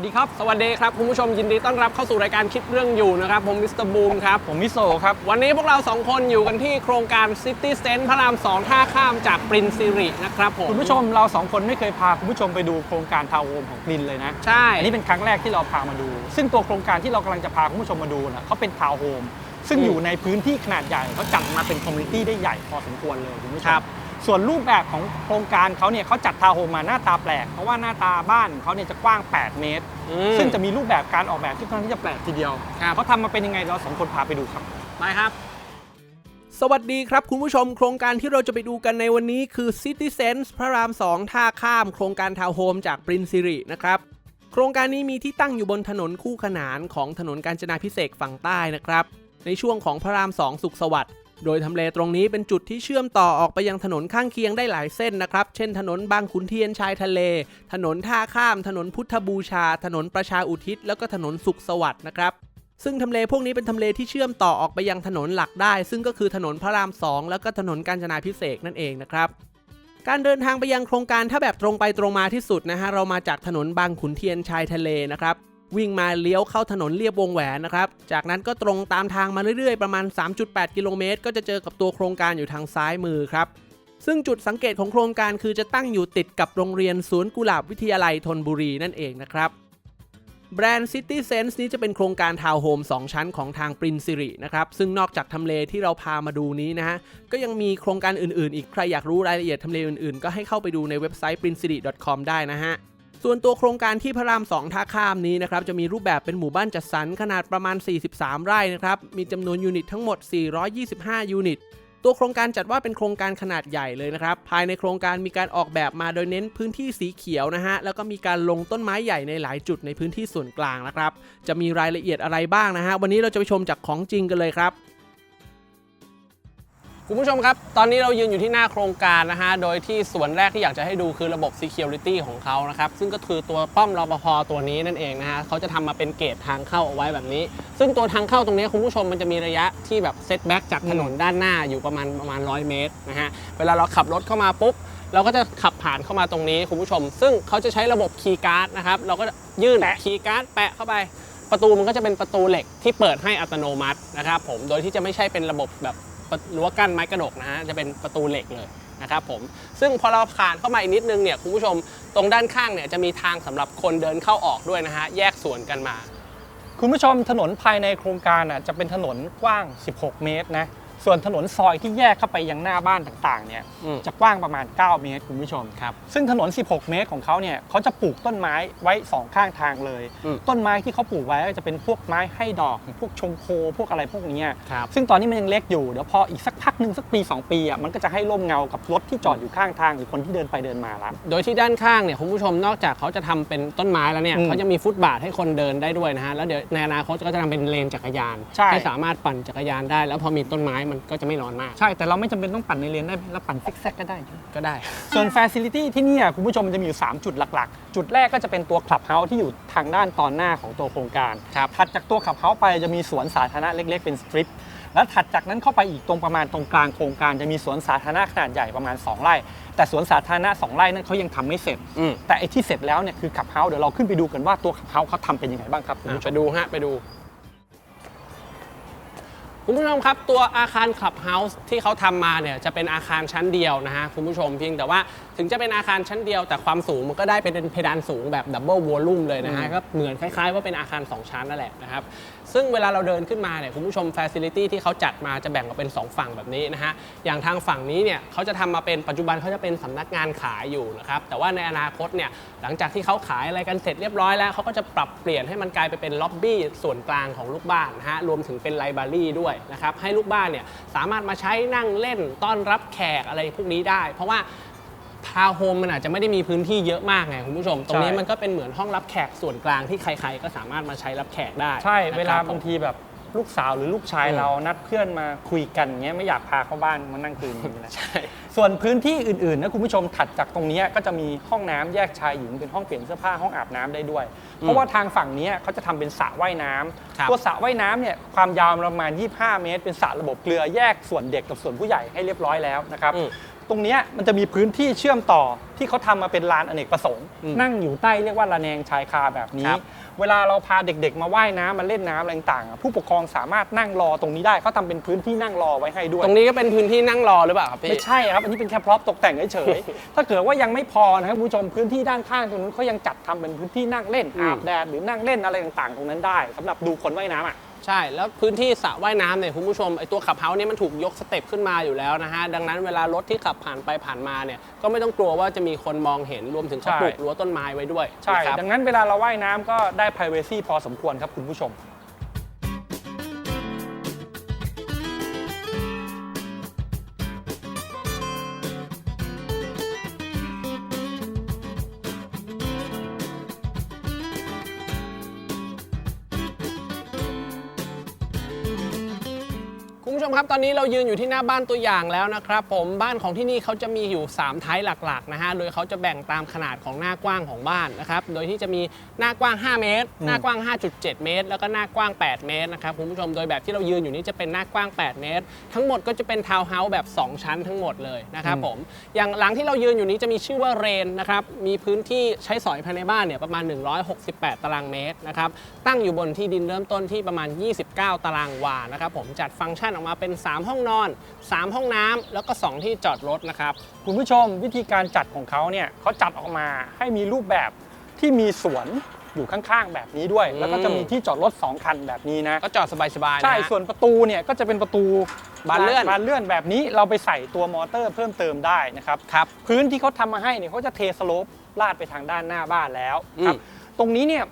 วัสดีครับ สวัสดีครับคุณผู้ชมยินดีต้อนรับเข้าสู่รายการคิดเรื่องอยู่นะครับผมมิสเตอร์บูมครับผมมิโซครับ วันนี้พวกเราสองคนอยู่กันที่โครงการ City s e n พระราม 2 ท่าข้ามจากปรินซิรินะครับผมคุณผู้ชมเราสองคนไม่เคยพาคุณผู้ชมไปดูโครงการทาวน์โฮมของกลินเลยนะ ใช่ อันนี้เป็นครั้งแรกที่เราพามาดู ซึ่งตัวโครงการที่เรากำลังจะพาคุณผู้ชมมาดูนะเขาเป็นทาวน์โฮมซึ่งอยู่ในพื้นที่ขนาดใหญ่เขาจัดมาเป็นคอมมูนิตี้ได้ใหญ่พอสมควรเลยคุณผู้ชครัมบ ส่วนรูปแบบของโครงการเขาเนี่ยเขาจัดทาวน์โฮมมาหน้าตาแปลก เพราะว่าหน้าตาบ้านเขาเนี่ยจะกว้าง 8 เมตร อืม ซึ่งจะมีรูปแบบการออกแบบที่ค่อนข้างที่จะแปลกทีเดียวครับ เขาทำมาเป็นยังไงเราสองคนพาไปดูครับ ไปครับ สวัสดีครับคุณผู้ชมโครงการที่เราจะไปดูกันในวันนี้คือ City Sense พระราม 2 ท่าข้ามโครงการทาวน์โฮมจากปรินซิรินะครับ โครงการนี้มีที่ตั้งอยู่บนถนนคู่ขนานของถนนกาญจนาพิเศษกฝั่งใต้นะครับ ในช่วงของพระราม 2 สุขสวัสดิ์ โดยทำเลตรงนี้เป็นจุดที่เชื่อมต่อออกไปยังถนนข้างเคียงได้หลายเส้นนะครับ เช่นถนนบางขุนเทียนชายทะเล ถนนท่าข้าม ถนนพุทธบูชา ถนนประชาอุทิศ แล้วก็ถนนสุขสวัสดิ์นะครับซึ่งทำเลพวกนี้เป็นทำเลที่เชื่อมต่อออกไปยังถนนหลักได้ ซึ่งก็คือถนนพระราม 2 แล้วก็ถนนกาญจนาพิเศษนั่นเองนะครับ การเดินทางไปยังโครงการถ้าแบบตรงไปตรงมาที่สุดนะฮะเรามาจากถนนบางขุนเทียนชายทะเลนะครับ วิ่งมาเลี้ยวเข้าถนนเรียบวงแหวนนะครับ จากนั้นก็ตรงตามทางมาเรื่อยๆ ประมาณ 3.8 กิโลเมตร ก็จะเจอกับตัวโครงการอยู่ทางซ้ายมือครับ ซึ่งจุดสังเกตของโครงการคือจะตั้งอยู่ติดกับโรงเรียนสวนกุหลาบวิทยาลัยธนบุรีนั่นเองนะครับแบรนด์ City Sense นี้จะเป็นโครงการทาวน์โฮม2ชั้นของทางปรินซิรินะครับ ซึ่งนอกจากทำเลที่เราพามาดูนี้นะฮะ ก็ยังมีโครงการอื่นๆ อีก ใครอยากรู้รายละเอียดทำเลอื่นๆ ก็ให้เข้าไปดูในเว็บไซต์ p r i n c i r i c o m ได้นะฮะ ส่วนตัวโครงการที่พระราม 2ท่าข้ามนี้นะครับจะมีรูปแบบเป็นหมู่บ้านจัดสรรขนาดประมาณ 43 ไร่นะครับมีจำนวนยูนิตทั้งหมด 425 ยูนิต ตัวโครงการจัดว่าเป็นโครงการขนาดใหญ่เลยนะครับ ภายในโครงการมีการออกแบบมาโดยเน้นพื้นที่สีเขียวนะฮะแล้วก็มีการลงต้นไม้ใหญ่ในหลายจุดในพื้นที่ส่วนกลางนะครับ จะมีรายละเอียดอะไรบ้างนะฮะวันนี้เราจะไปชมจากของจริงกันเลยครับ คุณผู้ชมครับ ตอนนี้เรายืนอยู่ที่หน้าโครงการนะฮะ โดยที่ส่วนแรกที่อยากจะให้ดูคือระบบ Security ของเขานะครับ ซึ่งก็คือตัวป้อมรปภตัวนี้นั่นเองนะฮะเขาจะทำมาเป็นเกตทางเข้าเอาไว้แบบนี้ ซึ่งตัวทางเข้าตรงนี้คุณผู้ชมมันจะมีระยะที่แบบเซตแบ็กจากถนนด้านหน้าอยู่ประมาณประมาณ 100 เมตรนะฮะ เวลาเราขับรถเข้ามาปุ๊บเราก็จะขับผ่านเข้ามาตรงนี้คุณผู้ชม ซึ่งเขาจะใช้ระบบคีย์การ์ดนะครับ เราก็ยื่นคีย์การ์ดแปะเข้าไปประตูมันก็จะเป็นประตูเหล็กที่เปิดให้อัตโนมัตินะครับผม โดยที่จะไม่ใช่เป็นระบบแบบ รั้วกั้นไม้กระดกนะฮะจะเป็นประตูเหล็กเลยนะครับผมซึ่งพอเราผ่านเข้ามาอีกนิดนึงเนี่ยคุณผู้ชมตรงด้านข้างเนี่ยจะมีทางสำหรับคนเดินเข้าออกด้วยนะฮะแยกส่วนกันมา คุณผู้ชมถนนภายในโครงการอะจะเป็นถนนกว้าง 16 เมตรนะ ส่วนถนนซอยที่แยกเข้าไปยังหน้าบ้านต่างๆเนี่ยอืม จะกว้างประมาณ 9 เมตรคุณผู้ชม ครับ ซึ่งถนน 16 เมตรของเขาเนี่ยเขาจะปลูกต้นไม้ไว้ 2 ข้างทางเลย อืม ต้นไม้ที่เขาปลูกไว้ก็จะเป็นพวกไม้ให้ดอกพวกชงโค พวกอะไรพวกเนี้ยครับ ซึ่งตอนนี้มันยังเล็กอยู่ เดี๋ยวพออีกสักพักหนึ่งสักปี 2 ปีอะมันก็จะให้ร่มเงากับรถที่จอดอยู่ข้างทางหรือคนที่เดินไปเดินมาละ โดยที่ด้านข้างเนี่ยคุณผู้ชมนอกจากเขาจะทำเป็นต้นไม้แล้วเนี่ยอืมเขาจะมีฟุตบาทให้คนเดินได้ด้วยนะฮะแล้วเดี๋ยวในอนาคตก็จะทำเป็นเลนจักรยานใช่สามารถปั่นจักรยานได้ แล้วพอมีต้นไม้มันก็จะไม่ร้อนมาก ใช่ แต่เราไม่จำเป็นต้องปั่นในเลนได้เราปั่นซิกแซกก็ได้ ก็ได้ ส่วน Facility ที่เนี่ยคุณผู้ชมมันจะมีอยู่ 3 จุดหลักๆ จุดแรกก็จะเป็นตัว Clubhouse ที่อยู่ทางด้านตอนหน้าของตัวโครงการครับถัดจากตัว Clubhouse ไปจะมีสวนสาธารณะเล็กๆเป็นสตริปแล้วถัดจากนั้นเข้าไปอีกตรงประมาณตรงกลางโครงการจะมีสวนสาธารณะขนาดใหญ่ประมาณ 2 ไร่ แต่สวนสาธารณะ 2 ไร่นั้นเขายังทำไม่เสร็จ อืม แต่ไอ้ที่เสร็จแล้วเนี่ยคือ Clubhouse เดี๋ยวเราขึ้นไปดูกันว่าตัว Clubhouse เขาทำเป็นยังไงบ้างครับคุณอะผู้ชไปมดูฮะไปดู คุณผู้ชมครับตัวอาคารคลับเฮาส์ที่เขาทำมาเนี่ยจะเป็นอาคารชั้นเดียวนะฮะคุณผู้ชมเพียงแต่ว่า ถึงจะเป็นอาคารชั้นเดียว แต่ความสูงมันก็ได้เป็นเพดานสูงแบบดับเบิลวอลลุ่มเลยนะฮะอืมก็เหมือนคล้ายๆว่าเป็นอาคาร 2 ชั้นนั่นแหละนะครับซึ่งเวลาเราเดินขึ้นมาเนี่ยคุณผู้ชมฟ a ซิลิตี้ที่เขาจัดมาจะแบ่งออกเป็น 2 ฝั่งแบบนี้นะฮะอย่างทางฝั่งนี้เนี่ยเขาจะทำมาเป็นปัจจุบันเขาจะเป็นสำนักงานขายอยู่นะครับแต่ว่าในอนาคตเนี่ยหลังจากที่เขาขายอะไรกันเสร็จเรียบร้อยแล้วเขาก็จะปรับเปลี่ยนให้มันกลายไปเป็นล็อบบี้ส่วนกลางของลูกบ้านนะฮะรวมถึงเป็นไลบรารีด้วยนะครับให้ลูกบ้านเนี่ยสามารถมาใช้นั่งเล่นต้อนรับแขกอะไรพวกนี้ได้ เพราะว่า ทาวน์โฮมมันอาจจะไม่ได้มีพื้นที่เยอะมากไงคุณผู้ชม ตรงนี้ใช่มันก็เป็นเหมือนห้องรับแขกส่วนกลางที่ใครๆ ก็สามารถมาใช้รับแขกได้ใช่นะครับเวลาผมบางทีแบบลูกสาวหรือลูกชายอืมเรานัดเพื่อนมาคุยกันเงี้ยไม่อยากพาเข้าบ้านมานั่งคุยอย่างนี้แหละใช่ ส่วนพื้นที่อื่นๆนะคุณผู้ชมถัดจากตรงเนี้ยก็จะมีห้องน้ำแยกชายหญิงเป็นห้องเปลี่ยนเสื้อผ้าห้องอาบน้ำได้ด้วย เพราะว่าทางฝั่งเนี้ยเขาจะทำเป็นสระว่ายน้ำครับ ตัวสระว่ายน้ำเนี่ยความยาวประมาณ 25 เมตร เป็นสระระบบเกลือแยกส่วนเด็กกับส่วนผู้ใหญ่ให้เรียบร้อยแล้วนะครับ อืม ตรงเนี้ยมันจะมีพื้นที่เชื่อมต่อที่เขาทำมาเป็นลานอเนกประสงค์อืมนั่งอยู่ใต้เรียกว่าระแนงชายคาแบบนี้ครับเวลาเราพาเด็กๆ มาว่ายน้ำมาเล่นน้ำอะไรต่างๆอะผู้ปกครองสามารถนั่งรอตรงนี้ได้เขาทำเป็นพื้นที่นั่งรอไว้ให้ด้วย ตรงนี้ก็เป็นพื้นที่นั่งรอหรือเปล่าครับพี่ ไม่ใช่ครับ อันนี้เป็นแค่พร็อพตกแต่งเฉยๆ ถ้าเกิดว่ายังไม่พอนะครับคุณผู้ชมพื้นที่ด้านข้างตรงนู้นเขายังจัดทำเป็นพื้นที่นั่งเล่นอืมอาบแดดหรือนั่งเล่นอะไรต่างๆ ตรงนั้นได้สำหรับดูคนว่ายน้ำอะ ใช่ แล้วพื้นที่สระว่ายน้ำเนี่ยคุณผู้ชมไอตัวขับเฮาส์เนี่ยมันถูกยกสเต็ปขึ้นมาอยู่แล้วนะฮะ ดังนั้นเวลารถที่ขับผ่านไปผ่านมาเนี่ยก็ไม่ต้องกลัวว่าจะมีคนมองเห็นรวมถึงเขาใช่ ปลูกรั้วต้นไม้ไว้ด้วยใช่ นะครับ ดังนั้นเวลาเราว่ายน้ำก็ได้ privacy พอสมควรครับคุณผู้ชม ตอนนี้เรายืนอยู่ที่หน้าบ้านตัวอย่างแล้วนะครับผมบ้านของที่นี่เขาจะมีอยู่ 3 ไทป์หลักๆนะฮะโดยเขาจะแบ่งตามขนาดของหน้ากว้างของบ้านนะครับโดยที่จะมีหน้ากว้าง 5 เมตรอืมหน้ากว้าง 5.7 เมตร แล้วก็หน้ากว้าง 8 เมตรนะครับคุณผู้ชมโดยแบบที่เรายืนอยู่นี้จะเป็นหน้ากว้าง 8 เมตร ทั้งหมดก็จะเป็นทาวน์เฮาส์แบบ 2 ชั้นทั้งหมดเลยนะครับผมอย่างหลังที่เรายืนอยู่นี้จะมีชื่อว่าเรนนะครับมีพื้นที่ใช้สอยภายในบ้านเนี่ยประมาณ 168 ตารางเมตรนะครับตั้งอยู่บนที่ดินเริ่มต้นที่ประมาณ 29 ตารางวานะครับผมจัดฟังก์ชันออกมาเป็น3 ห้องนอน 3 ห้องน้ำแล้วก็ 2 ที่จอดรถนะครับ คุณผู้ชมวิธีการจัดของเขาเนี่ยเขาจัดออกมาให้มีรูปแบบที่มีสวนอยู่ข้างๆ แบบนี้ด้วยอืมแล้วก็จะมีที่จอดรถ 2 คันแบบนี้นะ ก็จอดสบายๆนะใช่ฮะส่วนประตูเนี่ยก็จะเป็นประตูบานเลื่อนบานเลื่อนแบบนี้เราไปใส่ตัวมอเตอร์เพิ่มเติมได้นะครับ ครับ พื้นที่เขาทำมาให้เนี่ยเขาจะเทสโลปลาดไปทางด้านหน้าบ้านแล้วครับอืมตรงนี้เนี่ย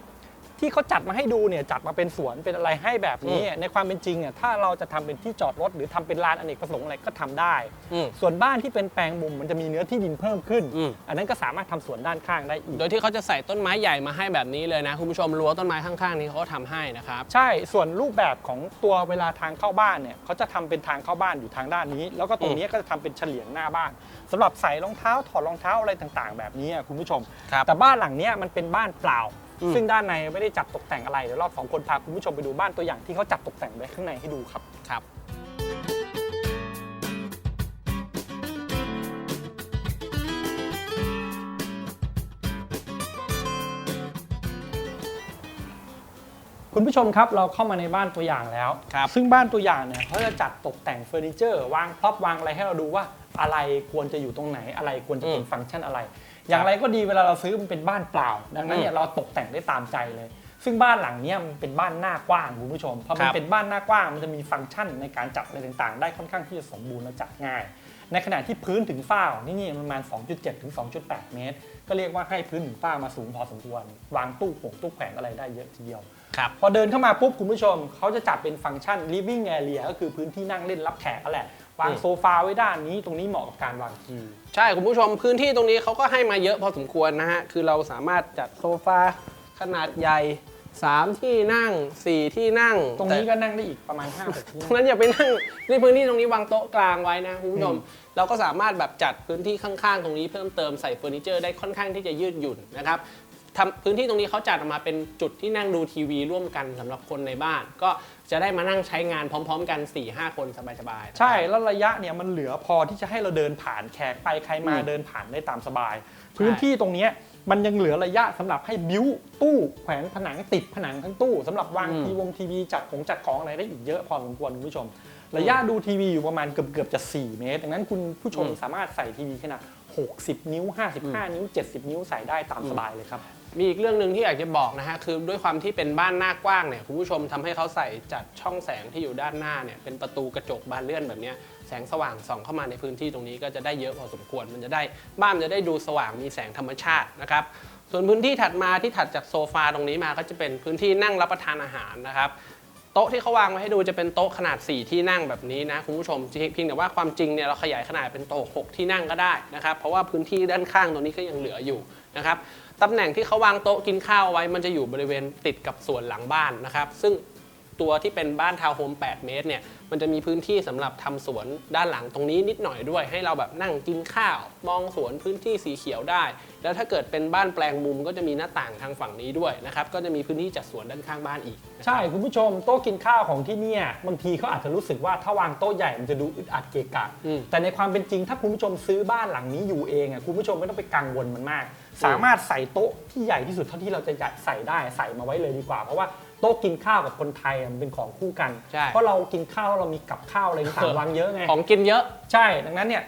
ที่เขาจัดมาให้ดูเนี่ยจัดมาเป็นสวนเป็นอะไรให้แบบนี้อืมในความเป็นจริงอะถ้าเราจะทำเป็นที่จอดรถ หรือทำเป็นลานอเนกประสงค์อะไรก็ทำได้อืมส่วนบ้านที่เป็นแปลงมุมมันจะมีเนื้อที่ดินเพิ่มขึ้นอืมอันนั้นก็สามารถทำสวนด้านข้างได้อีก โดยที่เขาจะใส่ต้นไม้ใหญ่มาให้แบบนี้เลยนะคุณผู้ชมรั้วต้นไม้ข้างๆนี้เขาก็ทำให้นะครับใช่ส่วนรูปแบบของตัวเวลาทางเข้าบ้านเนี่ยเขาจะทำเป็นทางเข้าบ้านอยู่ทางด้านนี้ แล้วก็ตรงนี้ก็จะทำเป็นเฉลียงหน้าบ้านสำหรับใส่รองเท้าถอดรองเท้าอะไรต่าง ๆ แบบนี้อะคุณผู้ชมครับแต่บ้านหลังเนี้ยมันเป็นบ้านเปล่าอืม ซึ่งด้านในไม่ได้จัดตกแต่งอะไรเดี๋ยวเราสองคนพาคุณผู้ชมไปดูบ้านตัวอย่างที่เขาจัดตกแต่งไว้ข้างในให้ดูครับ ครับ คุณผู้ชมครับเราเข้ามาในบ้านตัวอย่างแล้ว ครับ ซึ่งบ้านตัวอย่างเนี่ยเขาจะจัดตกแต่งเฟอร์นิเจอร์ วางพร็อพวางอะไรให้เราดูว่าอะไรควรจะอยู่ตรงไหนอะไรควรจะเป็นอืมฟังก์ชันอะไร อย่างไรก็ดีเวลาเราซื้อมันเป็นบ้านเปล่า ดังนั้นเนี่อืยมเราตกแต่งได้ตามใจเลย ซึ่งบ้านหลังเนี้ยมันเป็นบ้านหน้ากว้างคุณผู้ชมพอมันครับเป็นบ้านหน้ากว้างมันจะมีฟังก์ชันในการจัดอะไรต่างๆ ได้ค่อนข้างที่จะสมบูรณ์และจัดง่าย ในขณะที่พื้นถึงฝ้าของที่นี่ประมาณ 2.7 ถึง 2.8 เมตร ก็เรียกว่าให้พื้นถึงฝ้ามาสูงพอสมควร วางตู้ผงตู้แขวนอะไรได้เยอะทีเดียวครับพอเดินเข้ามาปุ๊บคุณผู้ชมเขาจะจัดเป็นฟังก์ชัน living area ก็คือพื้นที่นั่งเล่นรับแขกนั่นแหละ วางอืมโซฟาไว้ด้านนี้ตรงนี้เหมาะกับการวางทีวีใช่คุณผู้ชมพื้นที่ตรงนี้เขาก็ให้มาเยอะพอสมควรนะฮะ คือเราสามารถจัดโซฟาขนาดใหญ่ 3 ที่นั่ง 4 ที่นั่งตรงนี้แต่ก็นั่งได้อีกประมาณ5 6ที่ตรงนั้นอย่าไปนั่งในพื้นที่ตรงนี้วางโต๊ะกลางไว้นะคุณผู้ชมอืมเราก็สามารถแบบจัดพื้นที่ข้างๆ ตรงนี้เพิ่มเติมใส่เฟอร์นิเจอร์ได้ค่อนข้างที่จะยืดหยุ่นนะครับทำพื้นที่ตรงนี้เขาจัดออกมาเป็นจุดที่นั่งดูทีวีร่วมกันสำหรับคนในบ้าน ก็ จะได้มานั่งใช้งานพร้อม ๆ กัน 4-5 คนสบายๆนะครับใช่แล้วระยะเนี่ยมันเหลือพอที่จะให้เราเดินผ่านแขกไปใครมาอืมเดินผ่านได้ตามสบาย พื้นที่ตรงเนี้ยมันยังเหลือระยะสำหรับให้บิ้วตู้แขวนผนังติดผนังทั้งตู้สำหรับวางอืม ทีวงทีวีจัดของจัดของอะไรได้อีกเยอะพอสมควรคุณผู้ชม ระยะดูทีวีอยู่ประมาณเกือบเกือบๆจะ 4 เมตร ดังนั้นคุณผู้ชมอืมสามารถใส่ทีวีขนาด 60 นิ้ว 55 นิ้ว 70 นิ้วใส่ได้ตามสบายเลยครับ มีอีกเรื่องหนึ่งที่อยากจะบอกนะฮะคือด้วยความที่เป็นบ้านหน้ากว้างเนี่ยคุณผู้ชมทำให้เขาใส่จัดช่องแสงที่อยู่ด้านหน้าเนี่ยเป็นประตูกระจกบานเลื่อนแบบนี้แสงสว่างส่องเข้ามาในพื้นที่ตรงนี้ก็จะได้เยอะพอสมควร มันจะได้บ้านมันจะได้ดูสว่างมีแสงธรรมชาตินะครับส่วนพื้นที่ถัดมาที่ถัดจากโซฟาตรงนี้มาก็จะเป็นพื้นที่นั่งรับประทานอาหารนะครับโต๊ะที่เขาวางไว้ให้ดูจะเป็นโต๊ะขนาด 4 ที่นั่งแบบนี้นะคุณผู้ชมเพียงแต่ว่าความจริงเนี่ยเราขยายขนาดเป็นโต๊ะ6ที่นั่งก็ได้นะครับเพราะว่าพื้นที่ด้านข้างตรงนี้ก็ยังเหลืออยู่ นะครับตำแหน่งที่เขาวางโต๊ะกินข้าวไว้มันจะอยู่บริเวณติดกับส่วนหลังบ้านนะครับ ซึ่งตัวที่เป็นบ้านทาวน์โฮม 8 เมตรเนี่ย มันจะมีพื้นที่สำหรับทำสวนด้านหลังตรงนี้นิดหน่อยด้วย ให้เราแบบนั่งกินข้าว มองสวนพื้นที่สีเขียวได้ แล้วถ้าเกิดเป็นบ้านแปลงมุมก็จะมีหน้าต่างทางฝั่งนี้ด้วยนะครับ ก็จะมีพื้นที่จัดสวนด้านข้างบ้านอีก ใช่ คุณผู้ชมโต๊ะกินข้าวของที่เนี่ยบางทีเขาอาจจะรู้สึกว่าถ้าวางโต๊ะใหญ่มันจะดูอึดอัดเกะกะอืมแต่ในความเป็นจริงถ้าคุณผู้ชมซื้อบ้านหลังนี้อยู่เองอะคุณผู้ชมไม่ต้องไปกังวลมันมาก สามารถใส่โต๊ะที่ใหญ่ที่สุดเท่าที่เราจะใส่ได้ใส่มาไว้เลยดีกว่า เพราะว่าโต๊ะกินข้าวกับคนไทยอะมันเป็นของคู่กัน ใช่ เพราะเรากินข้าวแล้วเรามีกับข้าวอะไรต่างๆวางเยอะไง ของกินเยอะ ใช่ดังนั้นเนี่ย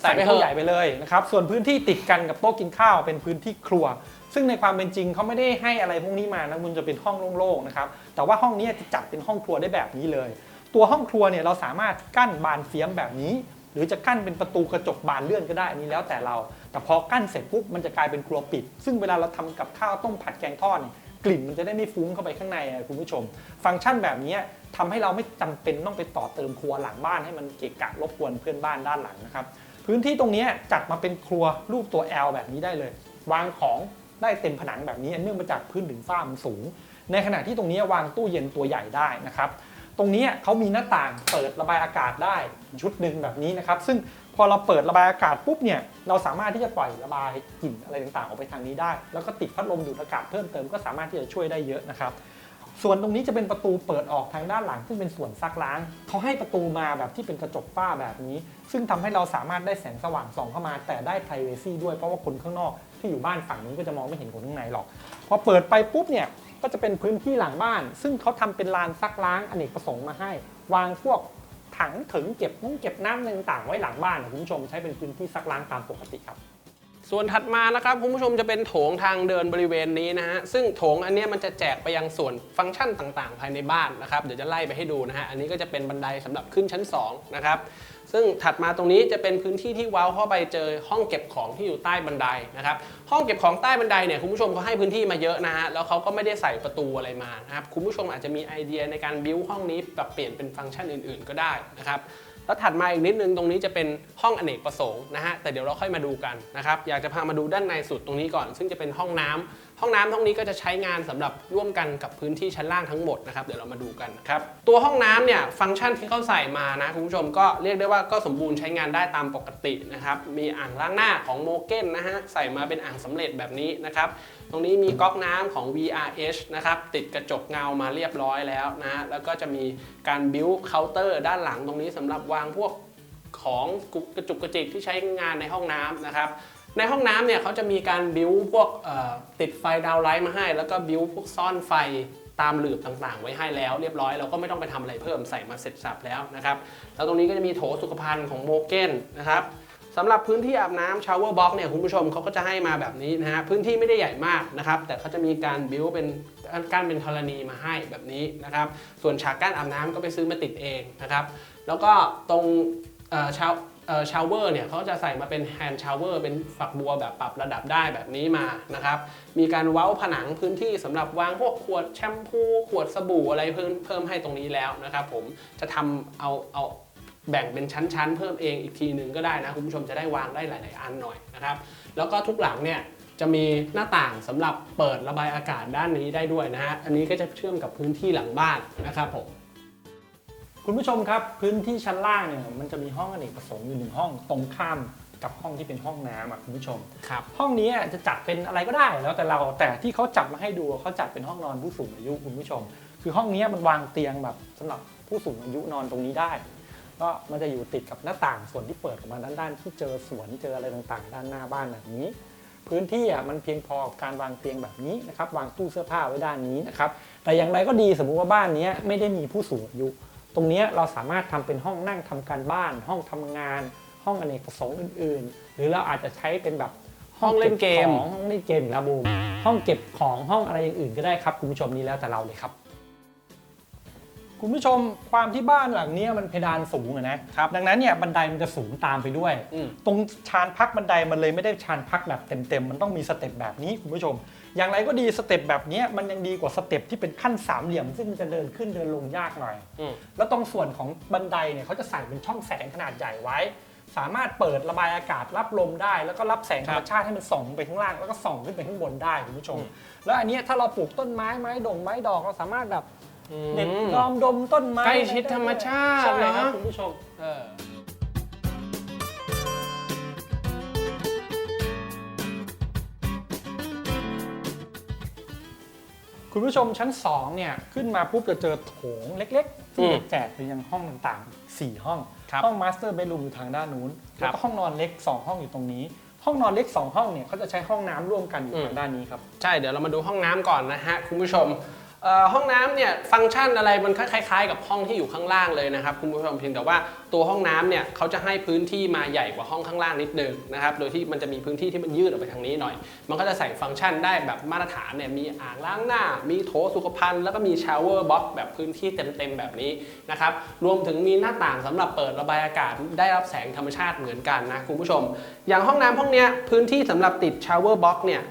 ใส่ใส่ไปไปเถอะใหญ่ไปเลยนะครับส่วนพื้นที่ติดกันกับโต๊ะกินข้าวเป็นพื้นที่ครัว ซึ่งในความเป็นจริงเขาไม่ได้ให้อะไรพวกนี้มานะมันจะเป็นห้องโล่งๆนะครับแต่ว่าห้องนี้จะจัดเป็นห้องครัวได้แบบนี้เลย ตัวห้องครัวเนี่ยเราสามารถกั้นบานเฟียมแบบนี้ หรือจะกั้นเป็นประตูกระจกบานเลื่อนก็ได้อันนี้แล้วแต่เรา แต่พอกั้นเสร็จปุ๊บมันจะกลายเป็นครัวปิด ซึ่งเวลาเราทำกับข้าวต้มผัดแกงทอดเนี่ยกลิ่นมันจะได้ไม่ฟุ้งเข้าไปข้างในคุณผู้ชม ฟังก์ชันแบบนี้ทำให้เราไม่จำเป็นต้องไปต่อเติมครัวหลังบ้านให้มันเกะกะรบกวนเพื่อนบ้านด้านหลังนะครับพื้นที่ตรงนี้จัดมาเป็นครัวรูปตัว L แบบนี้ได้เลย วางของได้เต็มผนังแบบนี้เนื่องมาจากพื้นถึงฝ้ามันสูง ในขณะที่ตรงนี้วางตู้เย็นตัวใหญ่ได้นะครับ ตรงนี้เขามีหน้าต่างเปิดระบายอากาศได้ชุดหนึ่งแบบนี้นะครับ ซึ่งพอเราเปิดระบายอากาศปุ๊บเนี่ยเราสามารถที่จะปล่อยระบายกลิ่นอะไรต่างๆ ออกไปทางนี้ได้ แล้วก็ติดพัดลมดูดอากาศเพิ่มเติมก็สามารถที่จะช่วยได้เยอะนะครับส่วนตรงนี้จะเป็นประตูเปิดออกทางด้านหลัง ซึ่งเป็นส่วนซักล้าง เขาให้ประตูมาแบบที่เป็นกระจกฝ้าแบบนี้ ซึ่งทำให้เราสามารถได้แสงสว่างส่องเข้ามา แต่ได้ p r i เวซีด้วยเพราะว่าคนข้างนอกที่อยู่บ้านฝั่งนู้นก็จะมองไม่เห็นคนข้างในหรอก พอเปิดไปปุ๊บเนี่ย ก็จะเป็นพื้นที่หลังบ้าน ซึ่งเขาทำเป็นลานซักล้างอเนกประสงค์มาให้ วางพวกถังถึงเก็บน้ำเก็บน้ำต่างๆไว้หลังบ้านนะคุณผู้ชมใช้เป็นพื้นที่ซักล้างตามปกติครับส่วนถัดมานะครับคุณผู้ชมจะเป็นโถงทางเดินบริเวณนี้นะฮะซึ่งโถงอันนี้มันจะแจกไปยังส่วนฟังก์ชันต่างๆ ภายในบ้านนะครับเดี๋ยวจะไล่ไปให้ดูนะฮะอันนี้ก็จะเป็นบันไดสำหรับขึ้นชั้น2นะครับ ซึ่งถัดมาตรงนี้จะเป็นพื้นที่ที่ว้าเข้าไปเจอห้องเก็บของที่อยู่ใต้บันไดนะครับห้องเก็บของใต้บันไดเนี่ยคุณผู้ชมเขาให้พื้นที่มาเยอะนะฮะแล้วเขาก็ไม่ได้ใส่ประตูอะไรมานะครับคุณผู้ชมอาจจะมีไอเดียในการบิวห้องนี้ปรับเปลี่ยนเป็นฟังก์ชันอื่น ๆ ก็ได้นะครับ แล้วถัดมาอีกนิดนึงตรงนี้จะเป็นห้องอเนกประสงค์นะฮะแต่เดี๋ยวเราค่อยมาดูกันนะครับอยากจะพามาดูด้านในสุดตรงนี้ก่อน ซึ่งจะเป็นห้องน้ำห้องน้ำห้องนี้ก็จะใช้งานสำหรับร่วมกันกับพื้นที่ชั้นล่างทั้งหมดนะครับเดี๋ยวเรามาดูกันนะครับตัวห้องน้ำเนี่ยฟังก์ชันที่เขาใส่มานะคุณผู้ชมก็เรียกได้ว่าก็สมบูรณ์ใช้งานได้ตามปกตินะครับมีอ่างล้างหน้าของโมเก้นนะฮะใส่มาเป็นอ่างสำเร็จแบบนี้นะครับ ตรงนี้มีก๊อกน้ำของ VRH นะครับ ติดกระจกเงามาเรียบร้อยแล้วนะ แล้วก็จะมีการบิวเคาน์เตอร์ด้านหลังตรงนี้สำหรับวางพวกของกระจุกกระจิกที่ใช้งานในห้องน้ำนะครับ ในห้องน้ำเนี่ยเขาจะมีการบิวพวกติดไฟดาวไลท์มาให้ แล้วก็บิวพวกซ่อนไฟตามหลืบต่างๆ ไว้ให้แล้วเรียบร้อยเราก็ไม่ต้องไปทำอะไรเพิ่มใส่มาเสร็จสับแล้วนะครับ แล้วตรงนี้ก็จะมีโถสุขภัณฑ์ของโมเกนนะครับ สำหรับพื้นที่อาบน้ำชาวเวอร์บ็อกเนี่ยคุณผู้ชมเขาก็จะให้มาแบบนี้นะฮะพื้นที่ไม่ได้ใหญ่มากนะครับแต่เขาจะมีการบิวเป็นกั้นเป็นธรณีมาให้แบบนี้นะครับส่วนฉากกั้นอาบน้ำก็ไปซื้อมาติดเองนะครับแล้วก็ตรงชาวเอ่อชาวเวอร์เนี่ยเขาจะใส่มาเป็นแฮนด์ชาวเวอร์เป็นฝักบัวแบบปรับระดับได้แบบนี้มานะครับ มีการเว้าผนังพื้นที่สำหรับวางพวกขวดแชมพู ขวดสบู่อะไรเพิ่มเพิ่มให้ตรงนี้แล้วนะครับผมจะทำเอาเอา แบ่งเป็นชั้นๆ เพิ่มเองอีกทีหนึ่งก็ได้นะคุณผู้ชมจะได้วางได้หลาย ๆ อันหน่อยนะครับ แล้วก็ทุกหลังเนี่ยจะมีหน้าต่างสำหรับเปิดระบายอากาศด้านนี้ได้ด้วยนะฮะ อันนี้ก็จะเชื่อมกับพื้นที่หลังบ้านนะครับผม คุณผู้ชมครับพื้นที่ชั้นล่างเนี่ยมันจะมีห้องอเนกประสงค์อยู่หนึ่งห้องตรงข้ามกับห้องที่เป็นห้องน้ำอะคุณผู้ชมครับห้องนี้จะจัดเป็นอะไรก็ได้แล้วแต่เราแต่ที่เขาจัดมาให้ดูเขาจัดเป็นห้องนอนผู้สูงอายุคุณผู้ชม คือห้องนี้มันวางเตียงแบบสำหรับผู้สูงอายุนอนตรงนี้ได้ ก็มันจะอยู่ติดกับหน้าต่างส่วนที่เปิดออกมาด้านด้านที่เจอสวนเจออะไรต่างๆ ด้านหน้าบ้านแบบนี้ พื้นที่อะมันเพียงพอกับการวางเตียงแบบนี้นะครับวางตู้เสื้อผ้าไว้ด้านนี้นะครับแต่อย่างไรก็ดีสมมุติว่าบ้านนี้ไม่ได้มีผู้สูงอายุ ตรงเนี้ยเราสามารถทำเป็นห้องนั่งทำการบ้าน ห้องทำงาน ห้องอเนกประสงค์อื่น ๆ หรือเราอาจจะใช้เป็นแบบห้องเล่นเกมห้องเล่นเกมนะบูมห้องเก็บของห้องอะไรอย่างอื่นก็ได้ครับคุณผู้ชมนี่แล้วแต่เราเลยครับ คุณผู้ชมความที่บ้านหลังเนี้ยมันเพดานสูงอะนะครับดังนั้นเนี่ยบันไดมันจะสูงตามไปด้วย อืม ตรงชานพักบันไดมันเลยไม่ได้ชานพักแบบเต็มๆมันต้องมีสเต็ปแบบนี้คุณผู้ชม อย่างไรก็ดีสเต็ปแบบเนี้ยมันยังดีกว่าสเต็ปที่เป็นขั้นสามเหลี่ยม ซึ่งมันจะเดินขึ้นเดินลงยากหน่อย อืม แล้วตรงส่วนของบันไดเนี่ยเขาจะใส่เป็นช่องแสงขนาดใหญ่ไว้ สามารถเปิดระบายอากาศรับลมได้ แล้วก็รับแสงธรรมชาติให้มันส่องไปข้างล่างแล้วก็ส่องขึ้นไปข้างบนได้คุณผู้ชมอืมแล้วอันเนี้ยถ้าเราปลูกต้นไม้ไม้ดงไม้ดอกเราสามารถแบบอืม เด็ดดอมดมต้นไม้ใกล้ชิดธรรมชาติใช่ครับเนอะ คุณผู้ชม เออคุณผู้ชมชั้น 2 เนี่ย ขึ้นมาปุ๊บจะเจอโถงเล็กๆที่แจกไปยังห้องต่างๆ 4 ห้อง ครับ ห้องมาสเตอร์เบดรูมอยู่ทางด้านนู้น ครัแล้วบก็ห้องนอนเล็ก 2 ห้องอยู่ตรงนี้ ห้องนอนเล็ก 2 ห้องเนี่ยเขาจะใช้ห้องน้ำร่วมกันอยู่อืม ทางด้านนี้ครับ ใช่เดี๋ยวเรามาดูห้องน้ำก่อนนะฮะ คุณผู้ชมเอ่อ ห้องน้ำเนี่ยฟังก์ชันอะไรมันคล้ายๆ กับห้องที่อยู่ข้างล่างเลยนะครับคุณผู้ชมเพียงแต่ว่าตัวห้องน้ำเนี่ยเขาจะให้พื้นที่มาใหญ่กว่าห้องข้างล่างนิดนึงนะครับโดยที่มันจะมีพื้นที่ที่มันยืดออกไปทางนี้หน่อย มันก็จะใส่ฟังก์ชันได้แบบมาตรฐานเนี่ยมีอ่างล้างหน้า มีโถสุขภัณฑ์แล้วก็มีชาวเวอร์บ็อกแบบพื้นที่เต็มๆแบบนี้นะครับรวมถึงมีหน้าต่างสำหรับเปิดระบายอากาศได้รับแสงธรรมชาติเหมือนกันนะคุณผู้ชม อย่างห้องน้ำห้องเนี้ยพื้นที่สำหรับติดชาวเวอร์บ็อกเนี่ย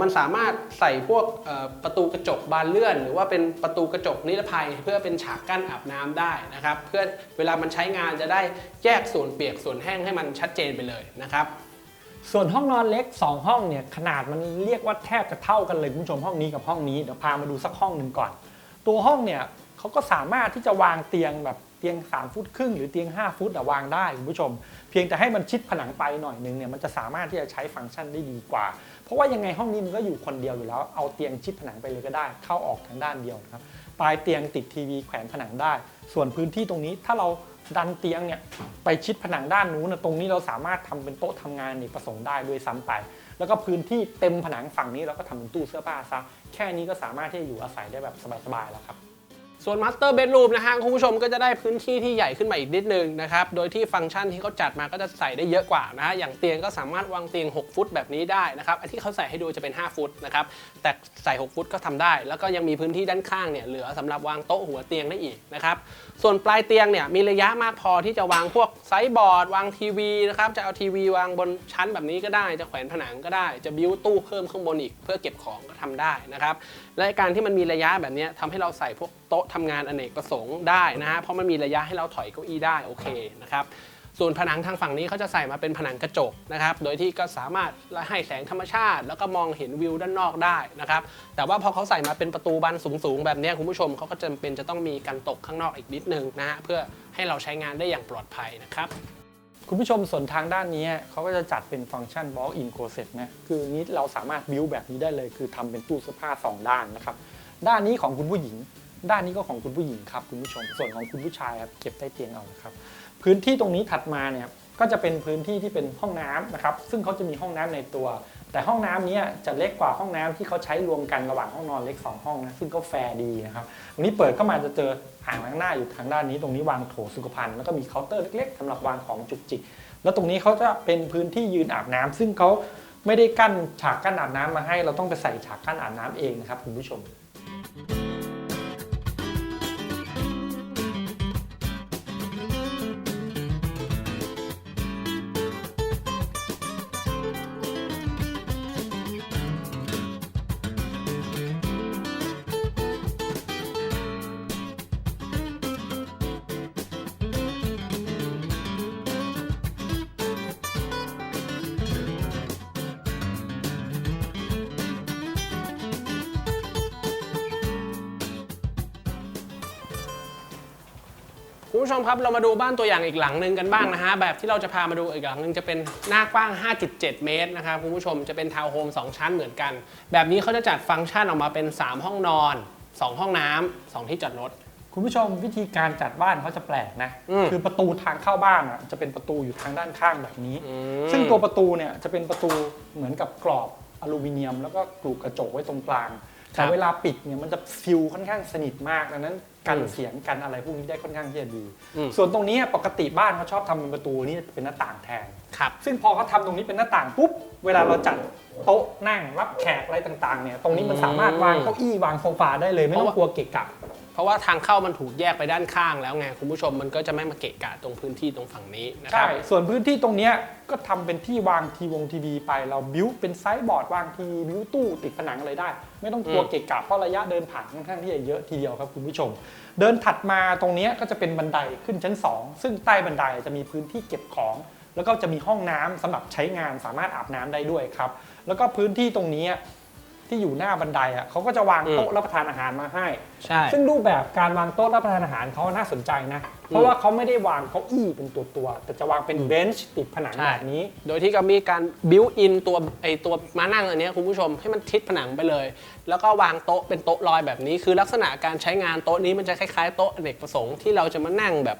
มันสามารถใส่พวกประตูกระจกบานเลื่อน หรือว่าเป็นประตูกระจกนิรภัย เพื่อเป็นฉากกั้นอาบน้ำได้นะครับ เพื่อเวลามันใช้งานจะได้แยกส่วนเปียกส่วนแห้งให้มันชัดเจนไปเลยนะครับ ส่วนห้องนอนเล็ก 2 ห้องเนี่ยขนาดมันเรียกว่าแทบจะเท่ากันเลยคุณผู้ชมห้องนี้กับห้องนี้เดี๋ยวพามาดูสักห้องหนึ่งก่อน ตัวห้องเนี่ยเขาก็สามารถที่จะวางเตียงแบบเตียง 3 ฟุตครึ่งหรือเตียง 5 ฟุตวางได้คุณผู้ชม เพียงแต่ให้มันชิดผนังไปหน่อยนึงเนี่ยมันจะสามารถที่จะใช้ฟังก์ชันได้ดีกว่า ราะว่ายังไงห้องนี้มันก็อยู่คนเดียวอยู่แล้ว เอาเตียงชิดผนังไปเลยก็ได้ เข้าออกทางด้านเดียวนะครับปลายเตียงติดทีวีแขวนผนังได้ ส่วนพื้นที่ตรงนี้ถ้าเราดันเตียงเนี่ยไปชิดผนังด้านนู้นนะตรงนี้เราสามารถทำเป็นโต๊ะทำงานอเนกประสงค์ได้ด้วยซ้ำไป แล้วก็พื้นที่เต็มผนังฝั่งนี้เราก็ทำเป็นตู้เสื้อผ้าซะแค่นี้ก็สามารถที่จะอยู่อาศัยได้แบบสบายๆแล้วครับ ส่วนมาสเตอร์เบดรูมนะฮะคุณผู้ชมก็จะได้พื้นที่ที่ใหญ่ขึ้นมาอีกนิดนึงนะครับ โดยที่ฟังก์ชันที่เขาจัดมาก็จะใส่ได้เยอะกว่านะฮะ อย่างเตียงก็สามารถวางเตียง 6 ฟุตแบบนี้ได้นะครับไอ้ที่เขาใส่ให้ดูจะเป็น 5 ฟุตนะครับ แต่ใส่ 6 ฟุตก็ทำได้ แล้วก็ยังมีพื้นที่ด้านข้างเนี่ยเหลือสำหรับวางโต๊ะหัวเตียงได้อีกนะครับ ส่วนปลายเตียงเนี่ยมีระยะมากพอที่จะวางพวกไซบอร์ด วางทีวีนะครับจะเอาทีวีวางบนชั้นแบบนี้ก็ได้ จะแขวนผนังก็ได้ จะบิ้วตู้เพิ่มข้างบนอีก เพื่อเก็บของก็ทำได้นะครับและการที่มันมีระยะแบบนี้ทำให้เราใส่พวกโต๊ะทำงานอเนกประสงค์ได้นะฮะเพราะมันมีระยะให้เราถอยเก้าอี้ได้โอเคนะครับ ส่วนผนังทางฝั่งนี้เขาจะใส่มาเป็นผนังกระจกนะครับ โดยที่ก็สามารถให้แสงธรรมชาติ แล้วก็มองเห็นวิวด้านนอกได้นะครับ แต่ว่าพอเขาใส่มาเป็นประตูบานสูงๆ แบบนี้คุณผู้ชมเขาก็จำเป็นจะต้องมีกันตกข้างนอกอีกนิดนึงนะฮะเพื่อให้เราใช้งานได้อย่างปลอดภัยนะครับคุณผู้ชมส่วนทางด้านนี้เขาก็จะจัดเป็นฟังก์ชัน walk in closet นะคือนี้เราสามารถบิวแบบนี้ได้เลย คือทำเป็นตู้เสื้อผ้า 2 ด้านนะครับ ด้านนี้ของคุณผู้หญิง ด้านนี้ก็ของคุณผู้หญิงครับคุณผู้ชมส่วนของคุณผู้ชายครับเก็บใต้เตียงเอาครับ พื้นที่ตรงนี้ถัดมาเนี่ยก็จะเป็นพื้นที่ที่เป็นห้องน้ำนะครับ ซึ่งเขาจะมีห้องน้ำในตัว แต่ห้องน้ำนี้จะเล็กกว่าห้องน้ำที่เขาใช้รวมกันระหว่างห้องนอนเล็ก 2 ห้องนะซึ่งก็แฟร์ดีนะครับตรงนี้เปิดเข้ามาจะเจออ่างล้างหน้าอยู่ทางด้านนี้ ตรงนี้วางโถสุขภัณฑ์แล้วก็มีเคาน์เตอร์เล็กๆสำหรับวางของจุกจิก แล้วตรงนี้เขาจะเป็นพื้นที่ยืนอาบน้ำซึ่งเขาไม่ได้กั้นฉากกั้นอาบน้ำมาให้ เราต้องไปใส่ฉากกั้นอาบน้ำเองนะครับคุณผู้ชม คุณผู้ชมครับเรามาดูบ้านตัวอย่างอีกหลังหนึ่งกันบ้างนะฮะแบบที่เราจะพามาดูอีกหลังหนึ่งจะเป็นหน้ากว้าง 5.7 เมตรนะครับคุณผู้ชมจะเป็นทาวน์โฮม2 ชั้นเหมือนกัน แบบนี้เขาจะจัดฟังก์ชันออกมาเป็น 3 ห้องนอน 2 ห้องน้ำ2ที่จอดรถ คุณผู้ชมวิธีการจัดบ้านเขาจะแปลกนะ อืม คือประตูทางเข้าบ้านอะจะเป็นประตูอยู่ทางด้านข้างแบบนี้อืมซึ่งตัวประตูเนี่ยจะเป็นประตูเหมือนกับกรอบอลูมิเนียม แล้วก็กรูกระจกไว้ตรงกลางครัแต่บเวลาปิดเนี่ยมันจะฟิลค่อนข้างสนิทมากดังนั้น กันอืมเสียงกันอะไรพวกนี้ได้ค่อนข้างที่จะดีอืมส่วนตรงนี้ปกติบ้านเขาชอบทำเป็นประตูนี่เป็นหน้าต่างแทนครับซึ่งพอเขาทำตรงนี้เป็นหน้าต่างปุ๊บเวลาเราจัดโต๊ะนั่งรับแขกอะไรต่างๆเนี่ยตรงนี้มันสามารถวางเก้าอี้วางโซฟาได้เลยไม่ต้องกลัวเกะกะ เพราะว่าทางเข้ามันถูกแยกไปด้านข้างแล้วไงคุณผู้ชมมันก็จะไม่มาเกะกะตรงพื้นที่ตรงฝั่งนี้นะคใช่ รับ ส่วนพื้นที่ตรงเนี้ยก็ทำเป็นที่วางทีวงทีวีไป เราบิ้วเป็นไซส์บอร์ดวางทีบิ้วตู้ติดผนังอะไรได้ ไม่ต้องกลัวอืม เกะกะเพราะระยะเดินผ่านค่อนข้างที่จะเยอะทีเดียวครับคุณผู้ชม เดินถัดมาตรงเนี้ยก็จะเป็นบันไดขึ้นชั้น 2 ซึ่งใต้บันไดจะมีพื้นที่เก็บของ แล้วก็จะมีห้องน้ำสำหรับใช้งานสามารถอาบน้ำได้ด้วยครับ แล้วก็พื้นที่ตรงนี้ ที่อยู่หน้าบันไดอะเขาก็จะวางโต๊ะรับประทานอาหารมาให้ ใช่ ซึ่งรูปแบบการวางโต๊ะรับประทานอาหารเขาน่าสนใจนะ เพราะว่าเขาไม่ได้วางเก้าอี้เป็นตัวตัวๆแต่จะวางเป็นเบนช์ติดผนังใช่ แบบนี้ โดยที่ก็มีการบิวอินตัวไอตัวมานั่งอันเนี้ยคุณผู้ชมให้มันทิศผนังไปเลย แล้วก็วางโต๊ะเป็นโต๊ะลอยแบบนี้ คือลักษณะการใช้งานโต๊ะนี้มันจะคล้ายๆโต๊ะอเนกประสงค์ที่เราจะมานั่งแบบ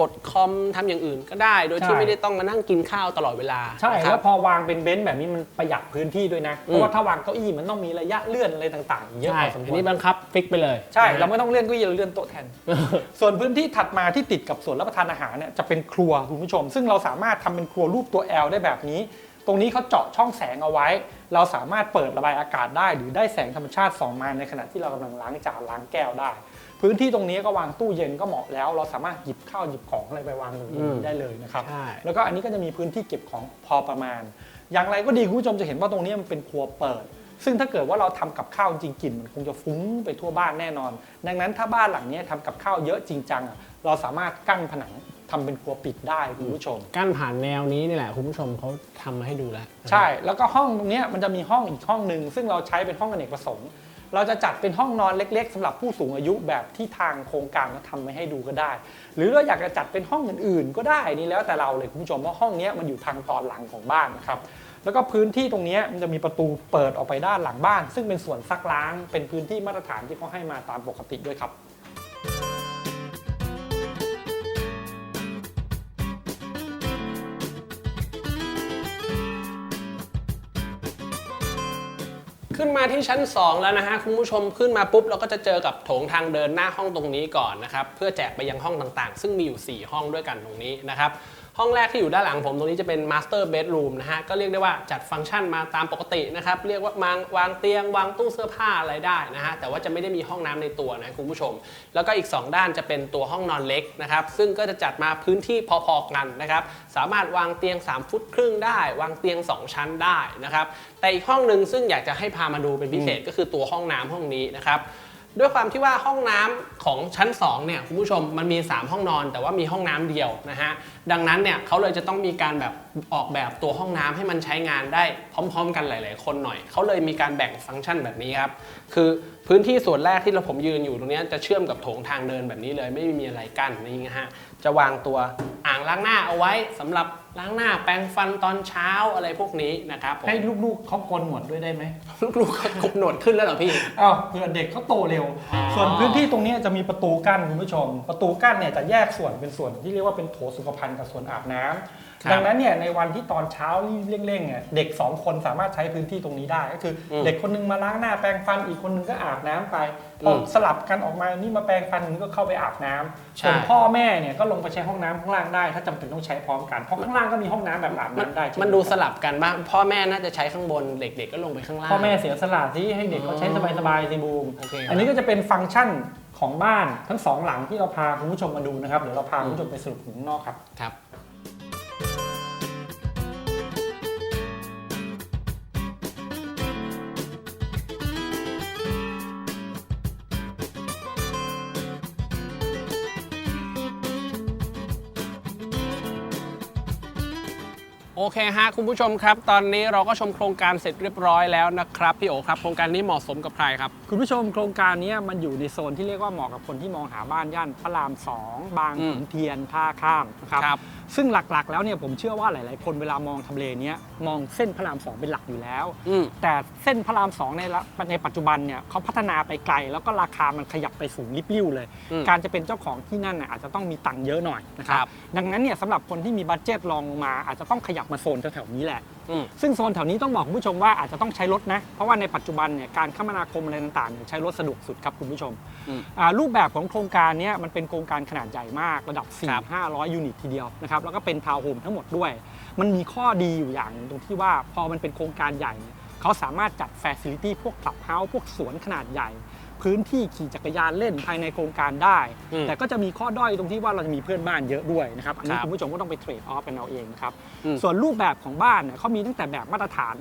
กดคอมทำอย่างอื่นก็ได้ โดยที่ใช่ ไม่ได้ต้องมานั่งกินข้าวตลอดเวลาใช่นะคแล้รับ วพอวางเป็นเบนช์แบบนี้มันประหยัดพื้นที่ด้วยนะ เพราะว่าถ้าวางเก้าอี้มันต้องมีระยะเลื่อนอะไรต่างๆเยอะใช่พอสมคอันวรนี้บังคับฟิกไปเลยใช่เราไม่ต้องเลื่อนเก้าอี้เราเลื่อนโต๊ะแทน ส่วนพื้นที่ถัดมาที่ติดกับส่วนรับประทานอาหารเนี่ยจะเป็นครัวคุณผู้ชม ซึ่งเราสามารถทำเป็นครัวรูปตัว L ได้แบบนี้ ตรงนี้เขาเจาะช่องแสงเอาไว้ เราสามารถเปิดระบายอากาศได้ หรือได้แสงธรรมชาติส่องมาในขณะที่เรากำลังล้างจานล้างแก้วได้ พื้นที่ตรงนี้ก็วางตู้เย็นก็เหมาะแล้ว เราสามารถหยิบข้าวหยิบของอะไรไปวางตรงอืนี้มได้เลยนะครับใช่แล้วก็อันนี้ก็จะมีพื้นที่เก็บของพอประมาณ อย่างไรก็ดีคุณผู้ชมจะเห็นว่าตรงนี้มันเป็นครัวเปิด ซึ่งถ้าเกิดว่าเราทำกับข้าวจริงกลิ่นมันคงจะฟุ้งไปทั่วบ้านแน่นอน ดังนั้นถ้าบ้านหลังนี้ทำกับข้าวเยอะจริงจังอะเราสามารถกั้นผนังทำเป็นครัวปิดได้คุณผู้ชม กั้นผ่านแนวนี้นี่แหละคุณผู้ชมเขาทำมาให้ดูแล้ว ใช่แล้วก็ห้องตรงเนี้ยมันจะมีห้องอีกห้องหนึ่งซึ่งเราใช้เป็นห้องอเนกประสงค์ เราจะจัดเป็นห้องนอนเล็ก ๆสำหรับผู้สูงอายุแบบที่ทางโครงการเขาทำไว้ให้ดูก็ได้ หรือเราอยากจะจัดเป็นห้องอื่นๆ ก็ได้นี่แล้วแต่เราเลยคุณผู้ชมเพราะห้องนี้มันอยู่ทางตอนหลังของบ้านนะครับแล้วก็พื้นที่ตรงนี้มันจะมีประตูเปิดออกไปด้านหลังบ้าน ซึ่งเป็นส่วนซักล้างเป็นพื้นที่มาตรฐานที่เขาให้มาตามปกติด้วยครับ มาที่ชั้น 2 แล้วนะฮะคุณผู้ชมขึ้นมาปุ๊บเราก็จะเจอกับโถงทางเดินหน้าห้องตรงนี้ก่อนนะครับเพื่อแจกไปยังห้องต่างๆ ซึ่งมีอยู่ 4 ห้องด้วยกันตรงนี้นะครับ ห้องแรกที่อยู่ด้านหลังผมตรงนี้จะเป็น Master Bedroom นะฮะก็เรียกได้ว่าจัดฟังก์ชันมาตามปกตินะครับเรียกว่ามางวางเตียงวางตู้เสื้อผ้าอะไรได้นะฮะแต่ว่าจะไม่ได้มีห้องน้ำในตัวนะคุณผู้ชม แล้วก็อีก 2 ด้านจะเป็นตัวห้องนอนเล็กนะครับซึ่งก็จะจัดมาพื้นที่พอๆกันนะครับสามารถวางเตียง 3 ฟุตครึ่งได้ วางเตียง 2 ชั้นได้นะครับแต่อีกห้องหนึ่งซึ่งอยากจะให้พามาดูเป็นพิเศษก็คือตัวห้องน้ำห้องนี้นะครับ ด้วยความที่ว่าห้องน้ำของชั้น2เนี่ยคุณผู้ชมมันมี 3 ห้องนอน แต่ว่ามีห้องน้ำเดียวนะฮะดังนั้นเนี่ยเขาเลยจะต้องมีการแบบออกแบบตัวห้องน้ำให้มันใช้งานได้พร้อม ๆ กันหลาย ๆ คนหน่อยเขาเลยมีการแบ่งฟังก์ชันแบบนี้ครับคือพื้นที่ส่วนแรกที่เราผมยืนอยู่ตรงนี้จะเชื่อมกับโถงทางเดินแบบนี้เลย ไม่มีอะไรกั้นนี่นะฮะจะวางตัวอ่างล้างหน้าเอาไว้สำหรับ ล้างหน้าแปรงฟันตอนเช้าอะไรพวกนี้นะครับผมให้ลูกๆเขาโกนหนวดด้วยได้ไหม ลูกๆก็กบหนวดขึ้นแล้วเหรอพี่ อ้าวเผื่อเด็กเขาโตเร็ว อ๋อ ส่วนพื้นที่ตรงเนี้ยจะมีประตูกั้นคุณผู้ชม ประตูกั้นเนี่ยจะแยกส่วนเป็นส่วนที่เรียกว่าเป็นโถสุขภัณฑ์กับส่วนอาบน้ำครับ ดังนั้นเนี่ยในวันที่ตอนเช้าเร่งๆเนี่ยเด็ก 2 คนสามารถใช้พื้นที่ตรงนี้ได้ ก็คืออมเด็กคนนึงมาล้างหน้าแปรงฟันอีกคนนึงก็อาบน้ำไปพออมสลับกันออกมานี่มาแปรงฟันนี่ก็เข้าไปอาบน้ำใช่ส่วนพ่อแม่เนี่ยก็ลงไปใช้ห้องน้ำข้างล่างได้ ถ้าจำเป็นต้องใช้พร้อมกันเพราะข้างล่างก็มีห้องน้ำแบบอาบมันน้ำได้เช่มันดูสลับกันบ้างพ่อแม่น่าจะใช้ข้างบนเด็กๆก็ลงไปข้างล่างพ่อแม่เสียสละที่ให้เด็กเขาใช้สบายๆสิบูมโอเคอันนี้ก็จะเป็นฟังก์ชันของบ้านทั้งสองหลังที่เราพาคุณผู้ชมมาดูนะครับเดี๋ยวเราพาคุณผู้ชมไปสรุปถึงข้างนอกครับครับ โอเคฮะคุณผู้ชมครับ ตอนนี้เราก็ชมโครงการเสร็จเรียบร้อยแล้วนะครับพี่โอครับโครงการนี้เหมาะสมกับใครครับ คุณผู้ชมโครงการนี้มันอยู่ในโซนที่เรียกว่าเหมาะกับคนที่มองหาบ้านย่านพระราม 2 บางอืมขุนเทียนท่าข้ามนะครับครับซึ่งหลักๆ แล้วเนี่ยผมเชื่อว่าหลาย ๆ คนเวลามองทำเลเนี้ยมองเส้นพระราม 2 เป็นหลักอยู่แล้วอืมแต่เส้นพระราม 2 ในละในปัจจุบันเนี่ยเขาพัฒนาไปไกล แล้วก็ราคามันขยับไปสูงริบลิ่วเลยอืมการจะเป็นเจ้าของที่นั่นน่ะอาจจะต้องมีตังค์เยอะหน่อยนะคครัรับบดังนั้นเนี่ยสำหรับคนที่มีบัตเจ็ตรองลงมาอาจจะต้องขยับมาโซนแถวๆนี้แหละ อืม ซึ่งโซนแถวนี้ต้องบอกคุณผู้ชมว่าอาจจะต้องใช้รถนะ เพราะว่าในปัจจุบันเนี่ยการคมนาคมอะไรต่างๆเนี่ยใช้รถสะดวกสุดครับคุณผู้ชมอืมอ่ารูปแบบของโครงการเนี้มันเป็นโครงการขนาดใหญ่มากระดับ ครับ 4 500 ยูนิตทีเดียวนะครับแล้วก็เป็นทาวน์โฮมทั้งหมดด้วย มันมีข้อดีอยู่อย่างหนึ่งตรงที่ว่าพอมันเป็นโครงการใหญ่เนี่ยเขาสามารถจัดแฟซิลิตี้พวกคลับเฮาส์พวกสวนขนาดใหญ่ พื้นที่ขี่จักรยานเล่นภายในโครงการได้ อืมแต่ก็จะมีข้อด้อยตรงที่ว่าเราจะมีเพื่อนบ้านเยอะด้วยนะครับอันนี้ครับคุณผู้ชมก็ต้องไปเทรดออฟกันเอาเองนะครับอืม ส่วนรูปแบบของบ้านเนี่ยเขามีตั้งแต่แบบมาตรฐาน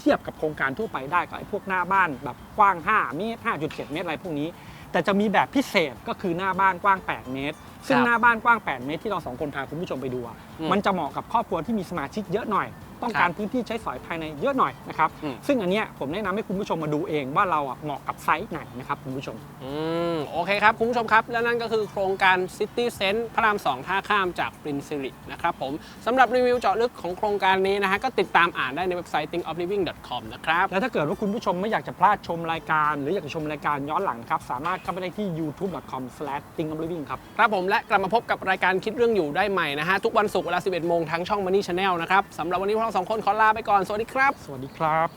เทียบกับโครงการทั่วไปได้ก็ไอ้พวกหน้าบ้านแบบกว้าง 5 เมตร 5.7 เมตรอะไรพวกนี้ แต่จะมีแบบพิเศษก็คือหน้าบ้านกว้าง 8 เมตร ซึ่งครับหน้าบ้านกว้าง 8 เมตรที่เราสองคนพาคุณผู้ชมไปดูอะอืม มันจะเหมาะกับครอบครัวที่มีสมาชิกเยอะหน่อย ต้องการพื้นที่ใช้สอยภายในเยอะหน่อยนะครับอืมซึ่งอันเนี้ยผมแนะนำให้คุณผู้ชมมาดูเองว่าเราอะเหมาะกับไซส์ไหนนะครับคุณผู้ชมอืมโอเคครับคุณผู้ชมครับ และนั่นก็คือโครงการ City Sense พระราม 2 ท่าข้ามจากปรินซิรินะครับผมสำหรับรีวิวเจาะลึกของโครงการนี้นะฮะก็ติดตามอ่านได้ในเว็บไซต์ thinkofliving.com นะครับและถ้าเกิดว่าคุณผู้ชมไม่อยากจะพลาดชมรายการ หรืออยากจะชมรายการย้อนหลังครับสามารถเข้าไปได้ที่ youtube.com/thinkofliving ครับครับผมและกลับมาพบกับรายการคิดเรื่องอยู่ได้ใหม่นะฮะทุกวันศุกร์เวลา 11โมงทั้งช่อง Money Channel นะครับสำหรับวันนี้พวกราสองคนขอลาไปก่อน สวัสดีครับ สวัสดีครับ